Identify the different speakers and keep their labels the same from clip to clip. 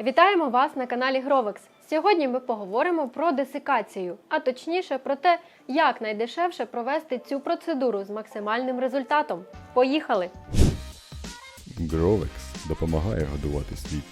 Speaker 1: Вітаємо вас на каналі Гровекс. Сьогодні ми поговоримо про десикацію, а точніше про те, як найдешевше провести цю процедуру з максимальним результатом. Поїхали!
Speaker 2: Гровекс допомагає годувати світ.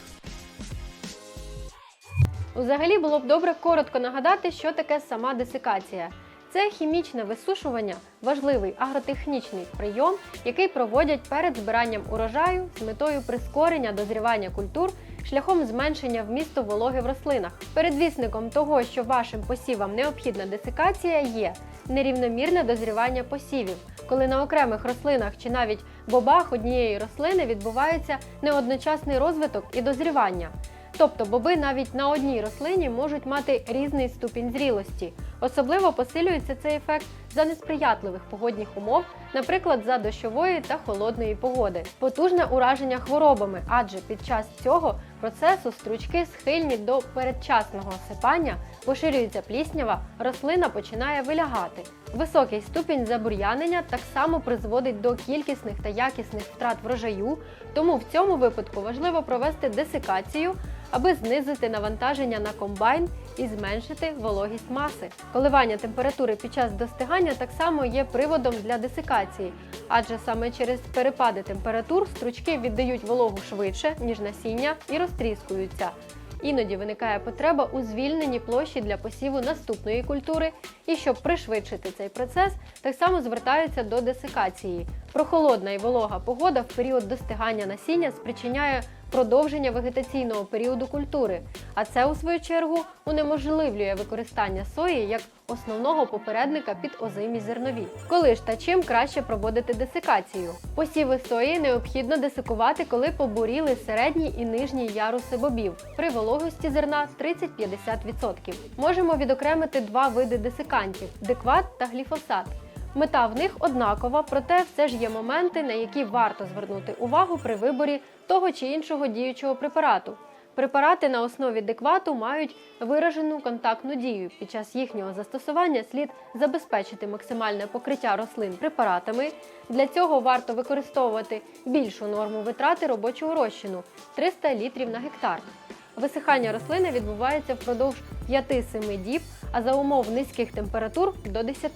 Speaker 1: Взагалі було б добре коротко нагадати, що таке сама десикація. Це хімічне висушування, важливий агротехнічний прийом, який проводять перед збиранням урожаю з метою прискорення дозрівання культур шляхом зменшення вмісту вологи в рослинах. Передвісником того, що вашим посівам необхідна десикація, є нерівномірне дозрівання посівів, коли на окремих рослинах чи навіть бобах однієї рослини відбувається неодночасний розвиток і дозрівання. Тобто боби навіть на одній рослині можуть мати різний ступінь зрілості. Особливо посилюється цей ефект за несприятливих погодних умов, наприклад, за дощової та холодної погоди. Потужне ураження хворобами, адже під час цього процесу стручки схильні до передчасного осипання, поширюється пліснява, рослина починає вилягати. Високий ступінь забур'янення так само призводить до кількісних та якісних втрат врожаю, тому в цьому випадку важливо провести десикацію, аби знизити навантаження на комбайн і зменшити вологість маси. Коливання температури під час достигання так само є приводом для десикації, адже саме через перепади температур стручки віддають вологу швидше, ніж насіння, і розтріскуються. Іноді виникає потреба у звільненні площі для посіву наступної культури, і щоб пришвидшити цей процес, так само звертаються до десикації. Прохолодна і волога погода в період достигання насіння спричиняє продовження вегетаційного періоду культури, а це у свою чергу унеможливлює використання сої як основного попередника під озимі зернові. Коли ж та чим краще проводити десикацію? Посіви сої необхідно десикувати, коли побуріли середній і нижній яруси бобів при вологості зерна 30-50%. Можемо відокремити два види десикантів декват та гліфосат. Мета в них однакова, проте все ж є моменти, на які варто звернути увагу при виборі того чи іншого діючого препарату. Препарати на основі деквату мають виражену контактну дію. Під час їхнього застосування слід забезпечити максимальне покриття рослин препаратами. Для цього варто використовувати більшу норму витрати робочого розчину 300 літрів на гектар. Висихання рослини відбувається впродовж 5-7 діб, а за умов низьких температур до 10.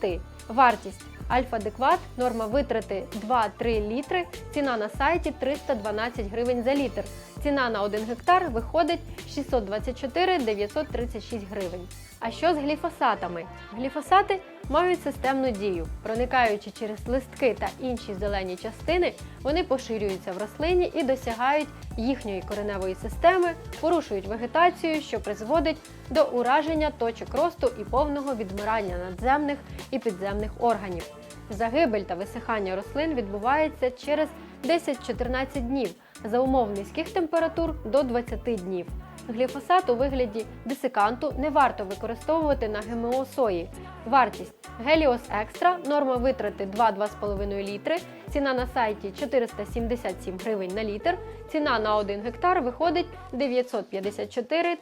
Speaker 1: Вартість Альфа-Декват, норма витрати 2-3 літри, ціна на сайті 312 гривень за літр. Ціна на 1 гектар виходить 624 936 гривень. А що з гліфосатами? Гліфосати мають системну дію. Проникаючи через листки та інші зелені частини, вони поширюються в рослині і досягають їхньої кореневої системи, порушують вегетацію, що призводить до ураження точок росту і повного відмирання надземних і підземних органів. Загибель та висихання рослин відбувається через 10-14 днів за умов низьких температур до 20 днів. Гліфосат у вигляді десиканту не варто використовувати на ГМО сої. Вартість Геліос Екстра, норма витрати 2-2,5 літри, ціна на сайті 477 гривень на літр, ціна на 1 гектар виходить 954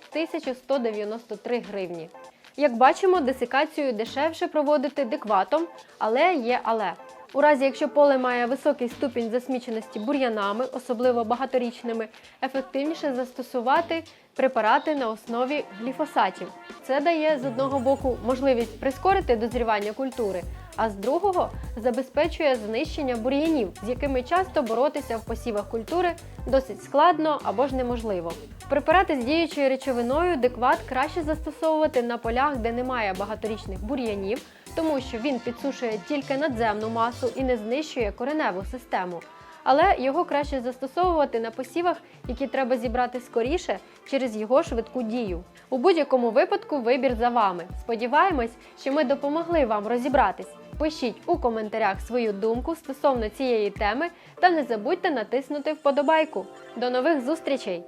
Speaker 1: 193 гривні. Як бачимо, десикацію дешевше проводити декватом, але є але. У разі, якщо поле має високий ступінь засміченості бур'янами, особливо багаторічними, ефективніше застосувати препарати на основі гліфосатів. Це дає з одного боку можливість прискорити дозрівання культури, а з другого забезпечує знищення бур'янів, з якими часто боротися в посівах культури досить складно або ж неможливо. Препарати з діючою речовиною декват краще застосовувати на полях, де немає багаторічних бур'янів, тому що він підсушує тільки надземну масу і не знищує кореневу систему. Але його краще застосовувати на посівах, які треба зібрати скоріше через його швидку дію. У будь-якому випадку вибір за вами. Сподіваємось, що ми допомогли вам розібратись. Пишіть у коментарях свою думку стосовно цієї теми та не забудьте натиснути вподобайку. До нових зустрічей!